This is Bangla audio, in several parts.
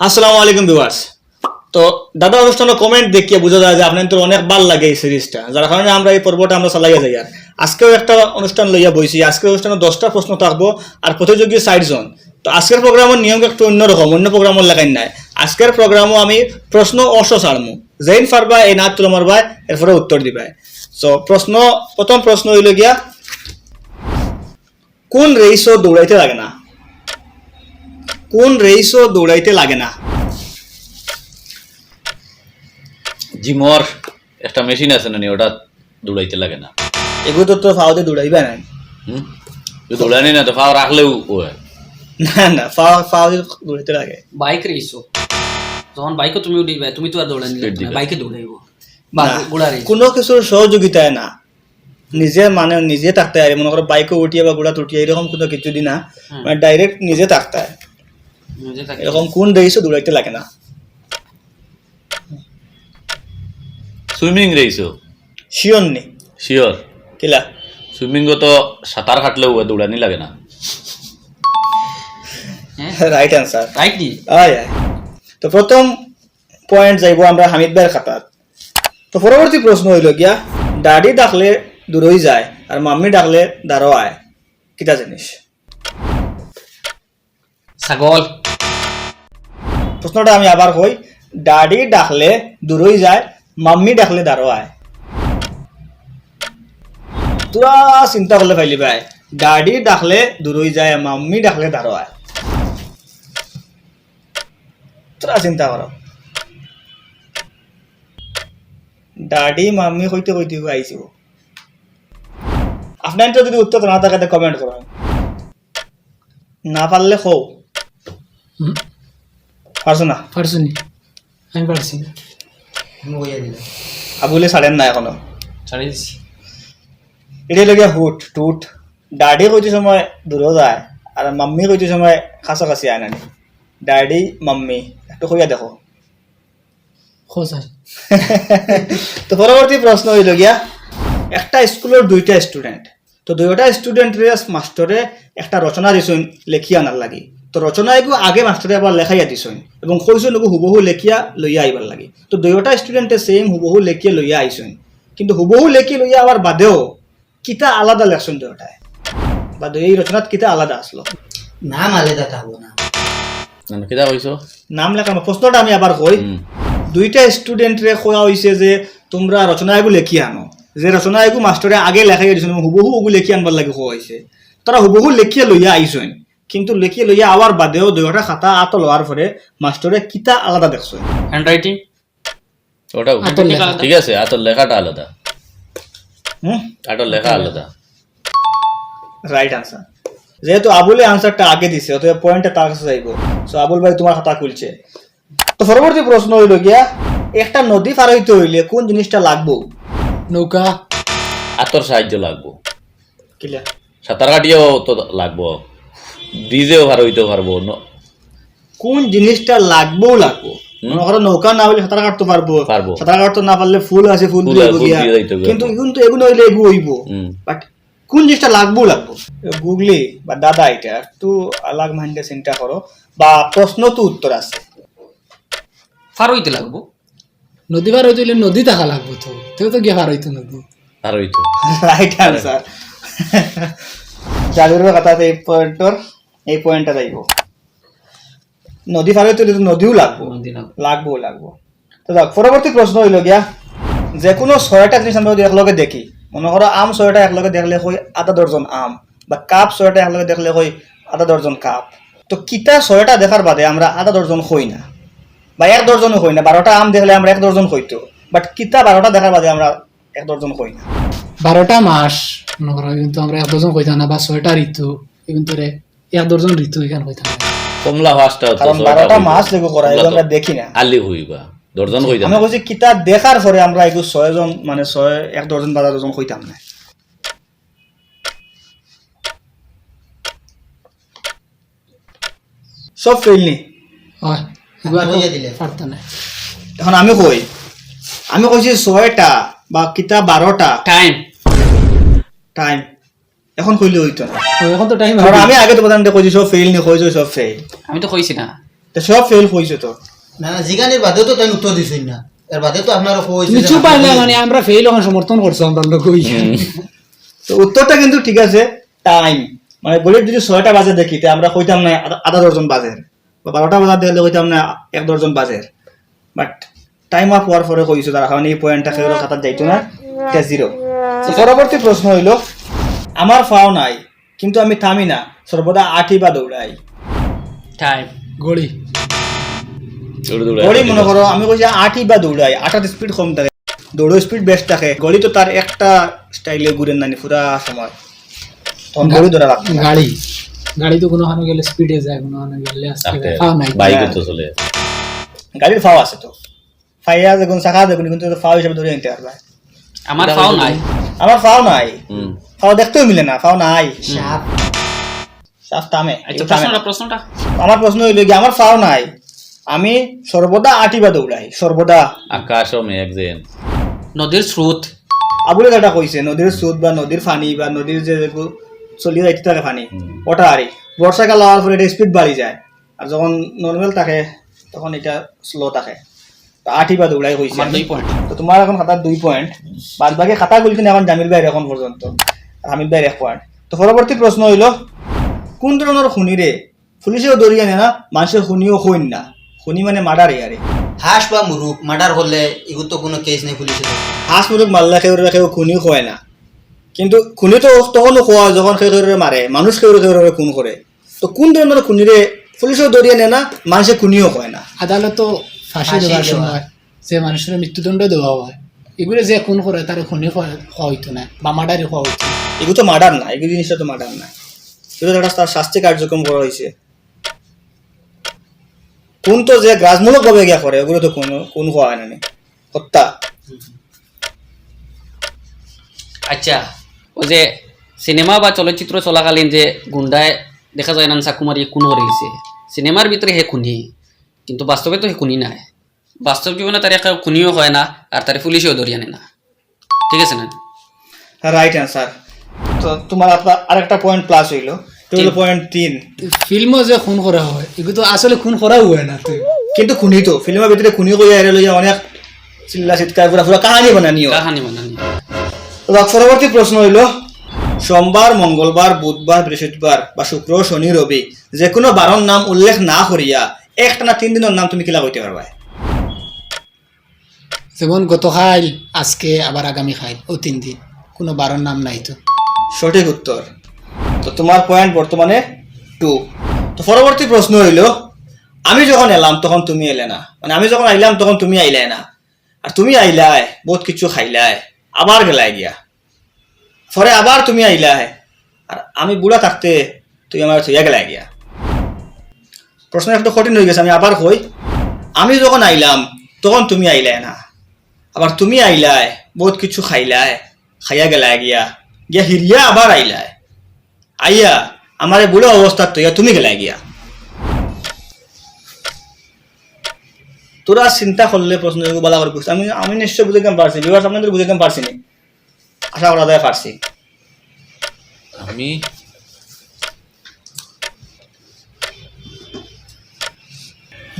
আসসালামু আলাইকুম ভিউয়ার্স। তো দাদা অনুষ্ঠানের কমেন্ট দেখিয়ে বোঝা যায় যে আপনার তো অনেক ভালো লাগে এই সিরিজটা, যার কারণে আমরা এই পর্বটা আমরা চালাইয়া যাই। আর আজকেও একটা অনুষ্ঠান লইয়া বইছি, আজকের অনুষ্ঠানে দশটা প্রশ্ন থাকব আর প্রতিযোগী ষাটজন। তো আজকের প্রোগ্রামের নিয়ম একটু অন্যরকম, অন্য প্রোগ্রামের লাগাই নাই। আজকের প্রোগ্রামও আমি প্রশ্ন অস ছাড়মু। জেইন পারবা এই নাচ তুলো মারবা, এরপরে উত্তর দিবা সো প্রশ্ন, প্রথম প্রশ্ন হইল গিয়া, কোন রেইসও দৌড়াইতে লাগে না? কোন রেইসও দৌড়াইতে লাগে না। জিমর একটা মেশিন আছে না নি, ওটা দৌড়াইতে লাগে না। এগুলো তো ফাওতে দৌড়াইবে না। হুম? যদি দৌড়ানি না তো ফাও রাখলেও ও হয়। না না ফাও ফাওতে দৌড়াইতে লাগে। বাইক রেইসো যখন বাইকে তুমি উঠিবে তুমি তো আর দৌড়ানি বাইকে দৌড়াইব। কোনো কিছুর সহযোগিতায় না। নিজে মানে নিজে থাকতে হয় মনে করো বাইকে উঠিয়ে বা ঘোড়া উঠিয়ে এরকম কোনো কিছু দি না মানে ডাইরেক্ট নিজে থাকতে হয়। এরকম কোন রেইসও দৌড়াইতে লাগে না। সুইমিং রেইসও শিওর নি। শিওর কিলা? সুইমিং তো সাঁতার কাটলেও দৌড়ানি লাগে না। হ্যাঁ? রাইট অ্যান্সার রাইট নি? আয় আয়। তো প্রথম পয়েন্ট যাইব আমরা হামিদ ভাইয়ের খাতাত। তো পরবর্তী প্রশ্ন হইল গিয়া দাড়ি ডাকলে দূরই যায় আর মাম্মি ডাকলে দাঁড়ো আয়। কিটা জিনিস? ছাগল। প্রশ্নটা আমি আবার কই দাড়ি ডাকলে দূরই যায়, মাম্মি ডাকলে দাঁড়ো আয়। তোরা চিন্তা করলে পাইলি ভাই দাড়ি ডাকলে দূরই যায়, মাম্মি ডাকলে দাঁড়ো আয়। তোরা চিন্তা করো। দাড়ি মাম্মি কইতে কইতে আইসিব আপনার যদি উত্তর না থাকে কমেন্ট করো না পারলে খো পারছ না পারছ। নি আমি পারছি আবুলে ছাড়েন না এখনও। ছাড়িয়ে দিছি। এটা লাগে হুট টুট। দাড়ি কইতে সময় দূরে যায় আর মাম্মি কইতে সময় কাছাকাছি আয় নানি দাড়ি মাম্মি একটু কইয়া দেখো। তো পরবর্তী প্রশ্ন হইল গিয়া একটা স্কুলের দুইটা স্টুডেন্ট তো দুইটা স্টুডেন্টরে মাস্টরে একটা রচনা দিছুন লেখিয়া আনার লাগি। তো রচনা এগু আগে মাস্টরে আবার লেখাইয়া দিছুন এবং কইছুন এগু হুবহু লেখিয়া লইয়া আইবার লাগি। তো দুইটা স্টুডেন্টে সেম হুবহু লেখিয়া লইয়া আইছুন কিন্তু হুবহু লেখি লইয়া আবার বাদেও কিতা আলাদা লেখছুন দুইটায় বা এই রচনাত কিতা আলাদা আসলো নাম আলাদা থাকব না। কিতা কইছো নাম লেখা প্রশ্নটা আমি আবার কই দুইটা স্টুডেন্টরে কোয়া হয়েছে যে তোমরা রচনা এগু লেখি আনো। যে রচনা এগু মাস্টরে আগে লেখাই দিয়েছেন হুবহু ওগু লেখি আনবার লাগে কোয়া হয়েছে তারা হুবহু লেখিয়ে লইয়া আইসেন কিন্তু লেখিয়ে লইয়া আওয়ার বাদেও দুইটা খাতা আত লওয়ার পরে মাস্টরে কিতা আলাদা দেখছেন হ্যান্ড রাইটিং ওটাও আতর লেখা। ঠিক আছে আতর লেখাটা আলাদা। হুম আতর লেখা আলাদা। রাইট আনসার যেহেতু আবুলে আনসারটা আগে দিছে অতএব পয়েন্টটা তার কাছে যাইব সো আবুল ভাই তোমার খাতা খুলছে। তো পরবর্তী প্রশ্ন হইল গিয়া একটা নদী পার হইতে হইলে কোন জিনিসটা লাগবো? নৌকা। আতর সাহায্য লাগবো। কিলা সাঁতার কাটিয়েও তো লাগবো। ব্রিজেও ভার হইতে পারব কোন জিনিসটা লাগবেও লাগবো? মনে নৌকা না হইলে সাঁতার কাটতে পারব। পারব। সাঁতার কাটতে না পারলে ফুল আছে ফুল। কিন্তু কিন্তু এগুলো হইলে এগু হইব। বাট কোন জিনিসটা লাগবেও লাগবো? গুগলি বা দাদা এটা একটু আলাগ মাইন্ডে চিন্তা করো। বা প্রশ্ন তো উত্তর আছে। ফার হইতে লাগবো। নদী পার হইতে হইলে নদী থাকা লাগবো তো। তেও তো গিয়ে পার হইতো নদী ভার হইতো। রাইট আনসার জাদুরের কথাতে এই পয়েন্টর এই পয়েন্টটা যাইব নদী পার হইতে হইলে তো নদীও লাগবো লাগবো। লাগবো লাগবো। তো দেখ পরবর্তী প্রশ্ন হইল গিয়া যে কোনো ছয়টা জিনিস আমরা যদি একলগে দেখি মনে করো আম ছয়টা একলগে দেখলে হয় আধা দর্জন আম বা কাপ ছয়টা একলগে দেখলে হয় আধা দর্জন কাপ। তো কিতা ছয়টা দেখার বাদে আমরা আধা দর্জন হই না বা এক দর্জনও হই না বারোটা আম দেখলে আমরা এক দর্জন হইতো বাট কিতা বারোটা দেখার বাদে আমরা এক দর্জন হই না। বারোটা মাস মনে করো কিন্তু আমরা এক দর্জন কইতাম না বা ছয়টা ঋতু কিন্তু রে এক দর্জন ঋতু এখানে কমলা ফার্স্টটা তো কারণ বারোটা হইবো। মাস লেগে করা এগুলো আমরা দেখি না। আলি হইবা দর্জন হইতা আমি বলছি কিতা দেখার পরে আমরা এগুলো ছয়জন মানে ছয় এক দর্জন বা দর্জন হইতাম না। সব ফেল হয় না। এখন আমি কই? আমি কইছি ছয়টা বা কিতা বারোটা। টাইম টাইম এখন কইলে হইতো না এখন তো টাইম আমি আগে তো প্রধান কইছি সব ফেল নি কইছো সব ফেল আমি তো কইছি না। তো সব ফেল হয়েছে তো। না না জিগানির বাদেও তো তাই উত্তর দিছই না। এর বাদে তো আপনার তুমি চুপ পাইলে মানে আমরা ফেল হওয়ার সমর্থন করছ আমরা লোক তো উত্তরটা কিন্তু ঠিক আছে টাইম মানে গলির যদি ছয়টা বাজে দেখি তে আমরা কইতাম না আধা- দর্জন বাজের বা বারোটা বাজার দেখলে কইতাম না এক দর্জন বাজে। বাট টাইম আপ হওয়ার পরে কইছো তার কারণে এই পয়েন্টটা খেয়ে খাতার যাইতো না এটা জিরো পরবর্তী প্রশ্ন হইল আমার ফাও নাই কিন্তু আমি থামি না সর্বদা আটি বা দৌড়াই। টাইম গড়ি। দৌড়ে দৌড়ে গড়ি মনে করো আমি কইছি আটি বা দৌড়াই আটার স্পিড কম থাকে দৌড়ো স্পিড বেস্ট থাকে। গড়ি তো তার একটা স্টাইলে ঘুরেন নানি পুরা সময়। তখন গড়ি ধরা লাগবে গাড়ি। গাড়ি তো কোনো গেলে স্পিডে যায় কোনো গেলে আস্তে আস্তে ফাও নাই। বাইকে তো চলে। গাড়ির ফাও আছে তো। ফাইয়া দেখুন চাকা দেখুন কিন্তু ফাও হিসেবে ধরে নিতে পারবে আমার ফাও নাই। আমার ফাও নাই। হুম। ফাও দেখতেও মিলে না ফাও নাই। সাপ। সাফ টামে আচ্ছা। প্রশ্নটা আমার প্রশ্ন হইল কি আমার ফাও নাই। আমি সর্বদা আটি বা দৌড়াই সর্বদা। আকাশ ও মেঘ যেন। নদীর স্রোত। আবুলে যেটা কইছে নদীর স্রোত বা নদীর ফানি বা নদীর যে চলি যাইতে থাকে ফানি। ওটা আরই বর্ষাকাল হওয়ার পরে এটা স্পিড বাড়ি যায়। আর যখন নর্মাল থাকে তখন এটা স্লো থাকে। আটি বা দৌড়াই আমার দুই পয়েন্ট তো তোমার এখন খাতার দুই পয়েন্ট বাদ বাকি খাতা গুলি কিন্তু এখন জামিল ভাইয়ের এখন পর্যন্ত হামিদ ভাইয়ের এক পয়েন্ট তো পরবর্তী প্রশ্ন হইল কোন ধরনের খুনিরে পুলিশেও দরিয়ে আনে না মানুষের খুনিও হইন না? খুনি মানে মার্ডার আরে হাঁস বা মুরুখ মার্ডার করলে এগুলো তো কোনো কেস নেই পুলিশে হাঁস মুরুখ মারলে কেউ কেউ খুনিও হয় না। কিন্তু খুনি তো তখনও খোয়া যখন কেউ কেউ মারে মানুষ কেউ কেউ খুন করে তো কোন ধরনের খুনিরে পুলিশেও দরিয়ে নেয় না মানুষের খুনিও হয় না? আদালত ফাঁসি দেওয়ার সময় যে মানুষের মৃত্যুদণ্ড দেওয়া হয় এগুলো যে খুন করে তার খুনি খাওয়া হইতো না বা মার্ডারি খাওয়া হইতো এগুলো তো মার্ডার না এগুলো জিনিসটা তো মার্ডার না। এগুলো তো একটা তার শাস্তি কার্যক্রম করা হয়েছে কোন তো যে গ্রাজমূলক ভাবে গিয়া করে ওগুলো তো কোন কোন হওয়া হয় না হত্যা। আচ্ছা ওই যে সিনেমা বা চলচ্চিত্র চলাকালীন যে গুন্ডায় দেখা যায় না চাকুমারি খুন করে গেছে সিনেমার ভিতরে হে খুনি। কিন্তু বাস্তবে তো খুনি নাই। বাস্তব জীবনে তার একটা খুনিও হয় না আর তার পুলিশেও ধরিয়ে আনে না। ঠিক আছে না? রাইট অ্যান্সার তো তোমার আপনার আরেকটা পয়েন্ট প্লাস হইল হইল পয়েন্ট তিন। ফিল্মও যে খুন করা হয় এগুলো তো আসলে খুন করাও হয় না কিন্তু খুনি তো ফিল্মের ভিতরে খুনি লইয়া অনেক চিল্লা চিৎকার পুরা পুরা কাহানি বানানিও। কাহানি বানানি। পরবর্তী প্রশ্ন হইল সোমবার মঙ্গলবার বুধবার বৃহস্পতিবার বা শুক্র শনি রবি যে কোনো বারণ নাম উল্লেখ না করিয়া একটা না তিন দিনের নাম তুমি কিলা কইতে পারবা যেমন গতকাল আজকে আবার আগামী খাইল ও তিন দিন। কোনো বারোর নাম নাই তো। সঠিক উত্তর তো তোমার পয়েন্ট বর্তমানে টু তো পরবর্তী প্রশ্ন হইল আমি যখন এলাম তখন তুমি এলে না। মানে আমি যখন আইলাম তখন তুমি আইলাই না। আর তুমি আইলাই বহুত কিছু খাইলাই আবার গেলাই গিয়া। পরে আবার তুমি আইলাই আর আমি বুড়া থাকতে তুই আমার থইয়া গেলাই গিয়া। প্রশ্ন একটু কঠিন হয়ে গেছে, আমি আবার কই আমি যখন আইলাম তখন তুমি আইলাই না। আবার তুমি আইলাই বহুত কিছু খাইলাই, খাইয়া গেলাই গিয়া। গিয়া হিরিয়া আবার আইলাই আইয়া আমার বুড়ো অবস্থা তো তুমি গেলাই গিয়া। তোরা চিন্তা করলে প্রশ্ন বলা করে বুঝতে আমি আমি নিশ্চয় বুঝে কেমন পারছি বিবার আপনাদের বুঝে কেমন পারছি আশা করা যায় পারছি আমি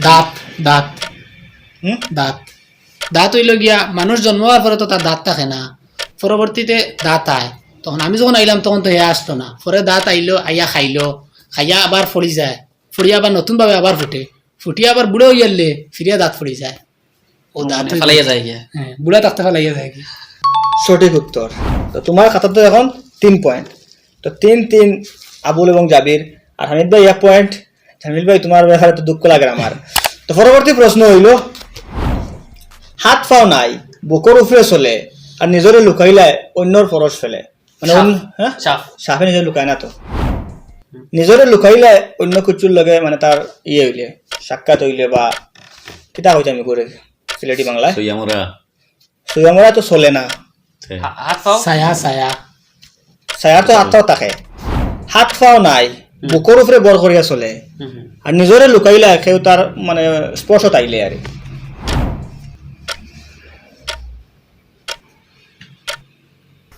দাঁত দাঁত। হুম দাঁত। দাঁত হইল গিয়া মানুষ জন্ম হওয়ার পরে তো তার দাঁত থাকে না। পরবর্তীতে দাঁত আয় তখন আমি যখন আইলাম তখন তো হে আসতো না। পরে দাঁত আইলো আইয়া খাইলো। খাইয়া আবার ফড়ি যায়। ফড়িয়া আবার নতুনভাবে আবার ফুটে। ফুটিয়া আবার বুড়ো হইয়ালে ফিরিয়া দাঁত ফড়ি যায়। ও দাঁত হইল- ফালাইয়া যায়। গিয়া হ্যাঁ বুড়া থাকতে ফেলাইয়া যায় কি সঠিক উত্তর তো তোমার খাতাতে এখন তিন পয়েন্ট তো তিন তিন আবুল এবং জাবির আর হামিদ ভাই এক পয়েন্ট হামিদ ভাই তোমার ব্যাপারে তো দুঃখ লাগে আমার। তো পরবর্তী প্রশ্ন হইল হাত পাও নাই বুকর উপরে চলে আর নিজরে লুকাইলে অন্যর পরশ ফেলে। মানে হ্যাঁ? সাপে। নিজে লুকায় না তো। নিজরে লুকাইলে অন্য কুচুর লগে মানে তার ইয়ে হইলে সাক্ষাৎ হইলে বা কিতা হইতে আমি করে সিলেটি বাংলায়? সই আমরা। সুয়ামরা তো চলে না। ছায়া ছায়া। ছায়ার তো আত্মাও থাকে হাত পাও নাই বুকুর উপরে বর করিয়া চলে। আর নিজরে লুকাইলে কেউ তার মানে স্পর্শ তাইলে আর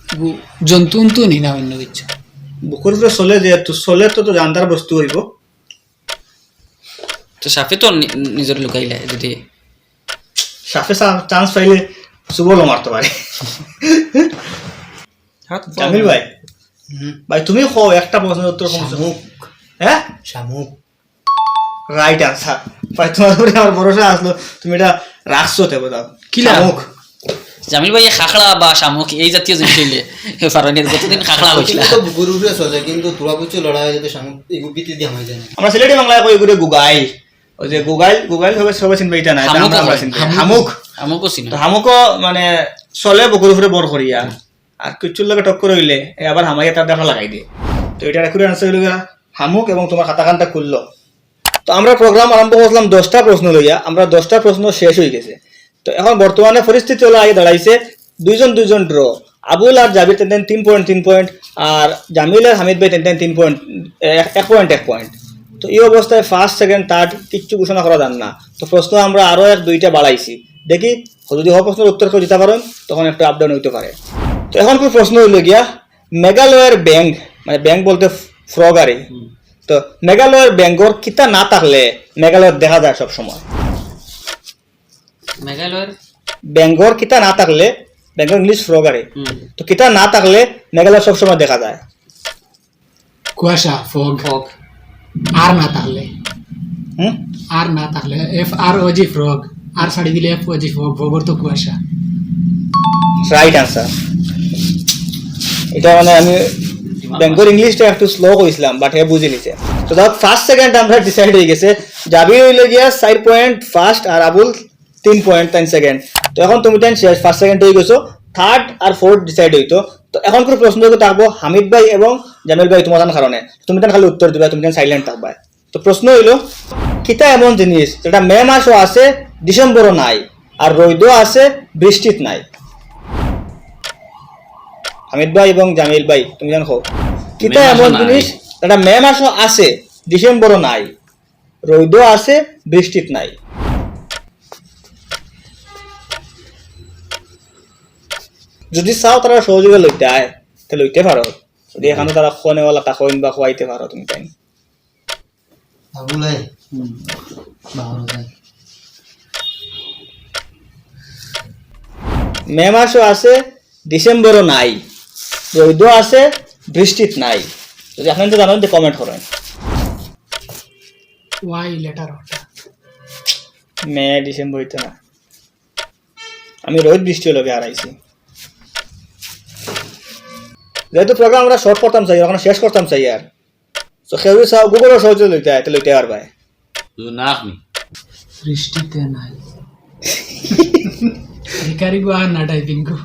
গু- জন্তু উন্তু নি না অন্য কিছু। বুকুর উপরে চলে যেহেতু চলে তো তো জানতার বস্তু হইব তো সাফে তো নিজের লুকাইলে যদি সাফে চান্স পাইলে সুবলও মারতে পারে জামিল ভাই। ভাই তুমি কো একটা প্রশ্নের উত্তর শামুক। হ্যাঁ? শামুক। রাইট আনসার ভাই তোমার উপরে আমার ভরসা আসলো। তুমি এটা রাখছো তে বোধ কিলা? শামুক। জামিল ভাই খাখড়া বা শামুক এই জাতীয় জিনিস হইলে। ফারানের গতদিন খাখড়া কিন্তু তো উপরে চলে কিন্তু তোরা বুঝছ লড়াই যদি শামুক এগুলো বিতি দিয়ে আমার যায় আমরা সিলেটি বাংলায় কই করে গুগাইল ওই যে গুগাইল গুগাইল সবাই সবাই চিনবে এটা না আমরা চিনবে হামুক। হামুকও মানে চলে বুকুর উপরে বর করিয়া আর কিচ্ছুর লগে টক্কর হইলে আবার হামাইয়া তার দেখা লাগাই দিয়ে তো এটা রেকুরে আনসার হইল হামুক এবং তোমার খাতা খানটা খুললো। তো আমরা প্রোগ্রাম আরম্ভ করলাম দশটা প্রশ্ন লইয়া, আমরা দশটা প্রশ্ন শেষ হয়ে গেছে। তো এখন বর্তমানে পরিস্থিতি হলো আগে দাঁড়াইছে, দুইজন দুইজন ড্র আবুল আর জাবির তেন তেন পয়েন্ট তিন পয়েন্ট আর জামিল আর হামিদ ভাই তেন তেন পয়েন্ট এক পয়েন্ট এক পয়েন্ট তো এই অবস্থায় ফার্স্ট সেকেন্ড থার্ড কিচ্ছু ঘোষণা করা যান না। তো প্রশ্ন আমরা আরও এক, দুইটা বাড়াইছি। দেখি, যদি হওয়া প্রশ্নের উত্তর কেউ দিতে পারেন, তখন একটু আপডাউন হইতে পারে। তো এখন কি প্রশ্ন হইল গিয়া মেঘালয়ের ব্যাংক মানে ব্যাংক বলতে ফ্রগ আরে। তো মেঘালয়ের ব্যাঙ্গর কিতা না থাকলে মেঘালয় দেখা যায় সব সময়? মেঘালয়ের? ব্যাঙ্গর কিতা না থাকলে ব্যাঙ্গর ইংলিশ ফ্রগ আরে। তো কিতা না থাকলে মেঘালয় সব সময় দেখা যায়? কুয়াশা ফগ। ফগ। আর না থাকলে। হুম? আর না থাকলে F R O G frog. আর ছাড়ি দিলে এফ ওজি ফগ ফগর তো কুয়াশা। রাইট আনসার এটা মানে আমি ব্যাঙ্গর ইংলিশটা একটু স্লো কইছিলাম বাট হে বুঝে নিছে। তো ধর ফার্স্ট সেকেন্ড আমরা ডিসাইড হয়ে গেছে, যাবি হইলে গিয়া চার পয়েন্ট ফার্স্ট আর আবুল তিন পয়েন্ট তিন সেকেন্ড তো এখন তুমি তেন শেষ ফার্স্ট সেকেন্ড হয়ে গেছো থার্ড আর ফোর্থ ডিসাইড হইতো। তো এখন করে প্রশ্ন থাকব, হামিদ ভাই এবং জামিল ভাই তোমার কারণে। তুমি তেন খালি উত্তর দিবা, তুমি তেন সাইলেন্ট থাকবা। তো প্রশ্ন হইল, কিতা এমন জিনিস যেটা মে মাসও আছে, ডিসেম্বরও নাই, আর রৈদও আছে, বৃষ্টিত নাই? হামিদ ভাই এবং জামিল ভাই তুমি জানো? কিতা এমন জিনিস? এটা মে মাসও আছে ডিসেম্বরও নাই। রৈদও আছে বৃষ্টিত নাই। যদি চাও তারা সহযোগে লইতে আয় লইতে পারো। যদি এখানে তারা খনেওয়ালা তা খইন বা খোয়াইতে পারো তুমি তাই মে মাসও আছে ডিসেম্বরও নাই। রৈদও আছে বৃষ্টিত নাই। যদি আপনি তো জানেন কমেন্ট করেন। ওয়াই লেটার মে ডিসেম্বর হইতো না। আমি রোদ বৃষ্টি লগে হারাইছি। যেহেতু প্রোগ্রাম আমরা শর্ট করতাম চাই ওখানে শেষ করতাম চাই আর। তো সেও চাও গুগলের সহজে লইতে হয় লইতে পারবাই শুধু না আপনি বৃষ্টিতে নাই। ভিকারি গো না টাইপিং গো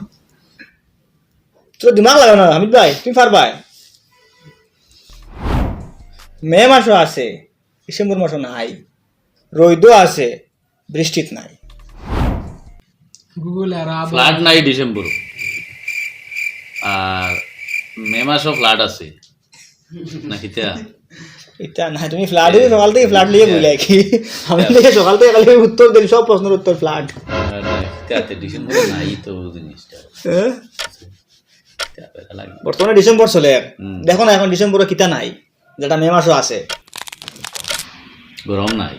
তো দিমাগ লাগে না হামিদ ভাই তুমি পারবাই মে মাসও আছে ডিসেম্বর মাসও নাই রোদও আছে বৃষ্টিত নাই। গুগল আর ফ্লাড নাই ডিসেম্বর। আর মে মাসও ফ্লাড আছে। না কিতা এটা না তুমি ফ্লাড দিয়ে সকাল থেকে ফ্লাড নিয়ে বলে কি আমি সকাল থেকে খালি উত্তর দিন সব প্রশ্নের উত্তর ফ্লাড ডিসেম্বর নাই তো জিনিসটা। লাগে। বর্তমানে ডিসেম্বর চলে। দেখো না এখন ডিসেম্বরে কিতা নাই যেটা মে মাসও আছে। গরম নাই।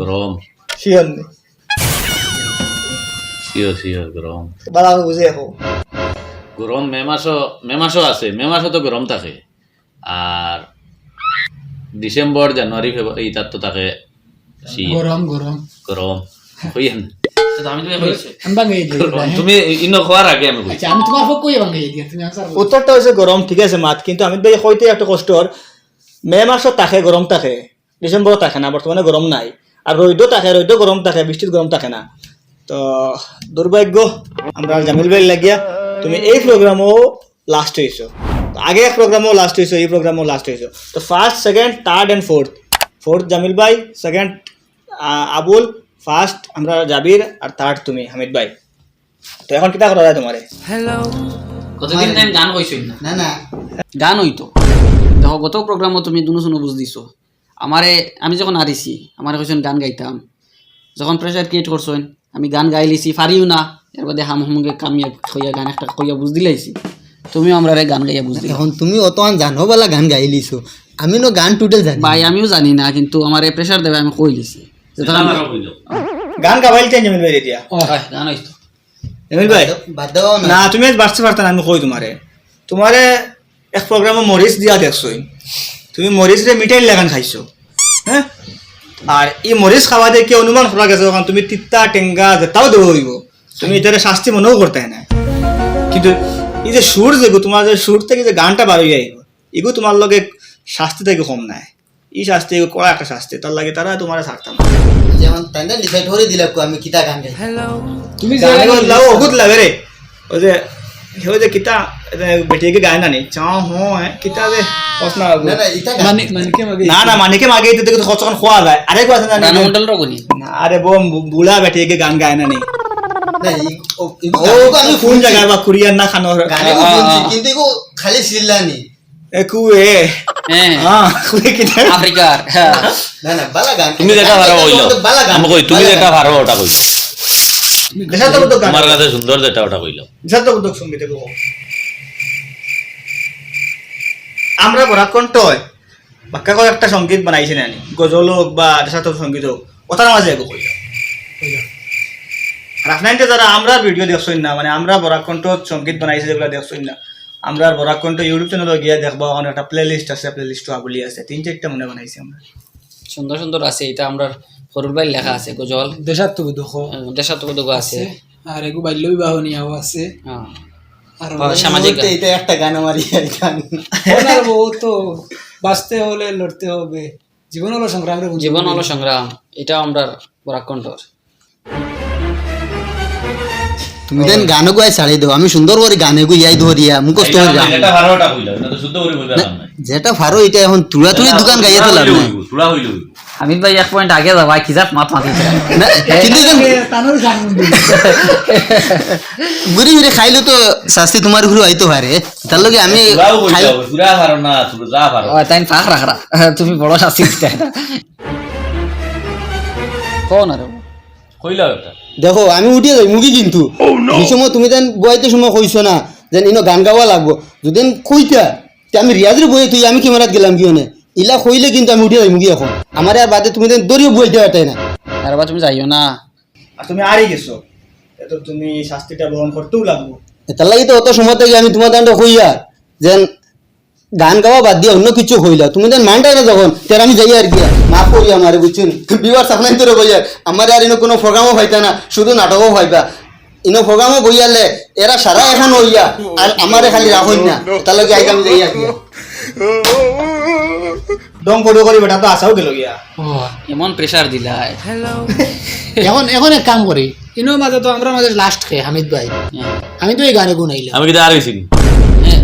গরম। শিওর নেই। শিওর শিওর গরম। বাবা বুঝে দেখো। গরম মে মাসও মে মাসও আছে মে মাসও তো গরম থাকে। আর ডিসেম্বর জানুয়ারি ফেব্রুয়ারি তার তো থাকে। গরম গরম। গরম। হইয়েন। তুমি ইনো খাওয়ার আগে আমি আচ্ছা আমি তোমার পক্ষ কই বাঙ্গাই দিই তুমি আনসার উত্তরটা হচ্ছে গরম ঠিক আছে মাত কিন্তু আমি ভাই হইতে একটা কষ্টর মে মাসত থাকে গরম থাকে ডিসেম্বরত থাকে না বর্তমানে গরম নাই আর রৈদও থাকে রৈদও গরম থাকে বৃষ্টিত গরম থাকে না। তো দুর্ভাগ্য আমরা জামিল ভাই লাগিয়া তুমি এই প্রোগ্রামও লাস্ট হয়েছো আগে এক প্রোগ্রামও লাস্ট হয়েছো এই প্রোগ্রামও লাস্ট হয়েছো তো first second third and fourth fourth Jamil ভাই সেকেন্ড আবুল ফার্স্ট আমরা জাবির আর থার্ড তুমি হামিদ ভাই। তো এখন কিতা করা যায় তোমারে? হ্যালো কতদিন টাইম গান কইছই না না। গান হইতো। দেখো গত প্রোগ্রামও তুমি দুনো শুনো বুঝ দিছো। আমারে আমি যখন আরিছি আমার কইছেন গান গাইতাম। যখন প্রেসার ক্রিয়েট করছেন আমি গান গাই লিছি পারিও না। এর বাদে হাম হুমকে কামিয়া কইয়া গান একটা কইয়া বুঝ দিলাইছি। তুমিও আমরা গান গাইয়া বুঝ এখন তুমি অত আন জানো বলা গান গাই লিছো। আমি নো গান টুটেল জানি ভাই আমিও জানি না কিন্তু আমার প্রেশার দেবে আমি কই দিছি যে তখন আমারও কইলো। গান গাবাইল চাই জমিল ভাই এতিয়া জানো তো ভাই। না। না তুমি আজ বাড়তে পারতা না আমি কই তোমারে? তোমারে এক প্রোগ্রামে মরিচ দিয়া দেখছোই। তুমি মরিচ রে মিঠাই লাগান খাইছো। হ্যাঁ? আর এই মরিচ খাওয়া দিয়ে কি অনুমান করা গেছে কারণ তুমি তিত্তা টেঙ্গা যেটাও দেবো হইব। তুমি এটারে শাস্তি মনেও করতে না। কিন্তু এই যে সুর যেগু তোমার যে সুর থেকে যে গানটা হয়ে আইব এগু তোমার লগে শাস্তি থেকে কম নাই। এই শাস্তি কড়া একটা শাস্তি তার লাগে তারা তোমার ছাড়তাম যেমন তাই ডিসাইড করে দিলে আমি কিতা গান গাই। তুমি লাও অগুত লাগে রে। ওই যে হেও যে কিতা বেটিকে গায় না নি চাও হো কিতা যে না না না মানে মানিকে মাগে। না না মানিকে মাগে দিতে কিন্তু কতক্ষণ খোয়া যায়। আরে কো আছে না নি? রানমন্ডল রগুনি না আরে বো বুলা বেটিকে গান গায় না নি ই- ও- ই- আমি শুনছি। জায়গায় বা কোরিয়ান না খানোর গানে। কিন্তু খালি চিল্লানি। একু এ হ্যাঁ হ্যাঁ কুই কিতা আফ্রিকার হ্যাঁ। না না বালা গান তুমি যেটা পারো কইলো। আমি কই তুমি যেটা গান। ওটা কইলো তোমার কাছে সুন্দর যেটা ওটা কইলো। দেশাত্মবোধক সংগীত এগু আমরা বরাকণ্ঠ বাক্কা করে একটা সংগীত বানাইছি না গজল হোক বা দেশাত্মক সংগীত হোক ওটার মাঝে এগু কইল। আর আপনাইতে যারা আমরা ভিডিও দেখছই না মানে আমরা বরাকণ্ঠ সংগীত বানাইছি যেগুলো দেখছই না আমরা বরাকণ্ঠ ইউটিউব চ্যানেলে গিয়ে দেখব ওখানে একটা প্লে লিস্ট আছে প্লে লিস্ট আগুলি আছে তিন চারটা মনে বানাইছি আমরা। সুন্দর সুন্দর আছে এটা আমরা সরুর বাই লেখা আছে গজল। দেশাত্মক দুঃখ দেশাত্মক দুঃখ আছে। আর এগু বাল্য বিবাহ নিয়েও আছে। হ্যাঁ। আর সামাজিক এটা একটা গান আমার এই গান। বউ তো বাঁচতে হলে লড়তে হবে জীবন হলো সংগ্রামের বুঝি। জীবন হলো সংগ্রাম এটা আমরা বরাকণ্ঠর তুমি দেন গানও গাই ছাড়ি দাও। আমি সুন্দর করে গানে গুইয়াই ধরিয়া মুখস্থ করে গান। যেটা পারো ওটা কইলো না তো শুদ্ধ করে কইবা কাম নাই যেটা ফারো এটা এখন তুলা তুলি দোকান গাইয়া তো লাভ নাই। তুলা হইল আমিত ভাই এক পয়েন্ট আগে যাবা খিজাত মাত মাতি না, কিন্তু তানোর গান। ঘুরে ঘুরে খাইলে তো শাস্তি তোমার ঘুরে হইতে পারে। তার লগে আমি খাই তুলা পারো না তুলা যা পারো তাই ফাঁক রাখরা তুমি বড় শাস্তি দিতে। কোন আর? কইলো এটা দেখো আমি উঠিয়ে যাই মুগি কিন্তু। এই সময় তুমি যেন বইতে সময় কইছো না যেন ইনো গান গাওয়া লাগবো। যদি কইতা তে আমি রিয়াজের বইয়ে তুই আমি ক্যামেরাত গেলাম নে ইলা কইলে কিন্তু আমি উঠিয়ে যাই মুগি এখন। আমার আর বাদে তুমি যেন দড়িয়ে বইতে পারতাই না। আর বা তুমি যাইও না। আর তুমি আরই গেছো। তো তুমি শাস্তিটা বহন করতেও লাগবো। তার লাগি তো অত সময় থেকে আমি তোমার দানটা কইয়া যেন গান গাওয়া বাদ দিয়ে অন্য কিছু কইলা তুমি যেন মানটাই না যখন তের আমি যাই আর গিয়া মাফ করি আমার বুঝছেন? বিবার সামনে তোর বইয়া আমার আর ইনো কোনো প্রোগ্রামও পাইতা না শুধু নাটকও পাইবা ইনো প্রোগ্রামও বইয়ালে এরা সারা এখন হইয়া আর আমারে খালি রাখই না। তার লগে আইতে আমি যাই আর গিয়া দম পড়ে করি বেটা তো আসাও গেল গিয়া। এমন প্রেসার দিলাই এখন এখন এক কাম করি ইনোর মাঝে তো আমরা মাঝে লাস্ট খেয়ে হামিদ ভাই। হ্যাঁ। আমি তো এই গানে গুনাইলাম আমি কিন্তু আর হইছি নি।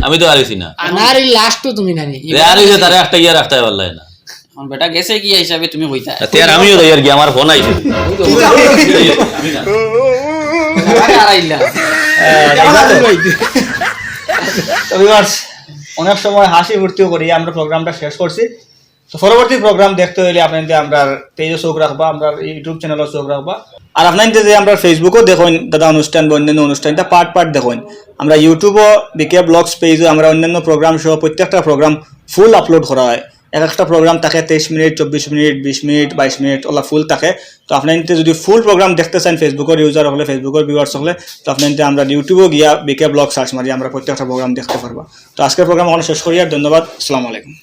আমি তো আর না আনারি লাস্ট তো তুমি নানি রে আর যে তারে একটা ইয়ার রাখতে পারলাই না এখন বেটা গেছে কি হিসাবে তুমি হইতা তে আর আমিও তো ইয়ার কি আমার ফোন আইছে। আরে আড়াইলা তো অনেক সময় হাসি ফুর্তিও করি আমরা প্রোগ্রামটা শেষ করছি তো পরবর্তী প্রোগ্রাম দেখতে হইলে আপনাদের আমরা পেজে চোখ রাখবা আমরা ইউটিউব চ্যানেলও চোখ রাখবা। আর আপনাদের যে আমরা ফেসবুকও দেখুন দাদা অনুষ্ঠান বা অন্যান্য অনুষ্ঠানটা পার্ট পার্ট দেখুন আমরা ইউটিউবও বিকে ব্লগস পেজও আমরা অন্যান্য প্রোগ্রাম সহ প্রত্যেকটা প্রোগ্রাম ফুল আপলোড করা হয়। এক একটা প্রোগ্রাম থাকে তেইশ মিনিট, চব্বিশ মিনিট, বিশ মিনিট, বাইশ মিনিট ওলা ফুল থাকে। তো আপনাদের যদি ফুল প্রোগ্রাম দেখতে চান ফেসবুকের ইউজার হলে ফেসবুকের ভিউয়ার্স হলে, তো আপনাদের আমরা ইউটিউবেও গিয়া বিকে ব্লগ সার্চ মারি, আমরা প্রত্যেকটা প্রোগ্রাম দেখতে পারবা। তো আজকের প্রোগ্রাম ওখানে শেষ করি আর ধন্যবাদ। আসসালামু আলাইকুম।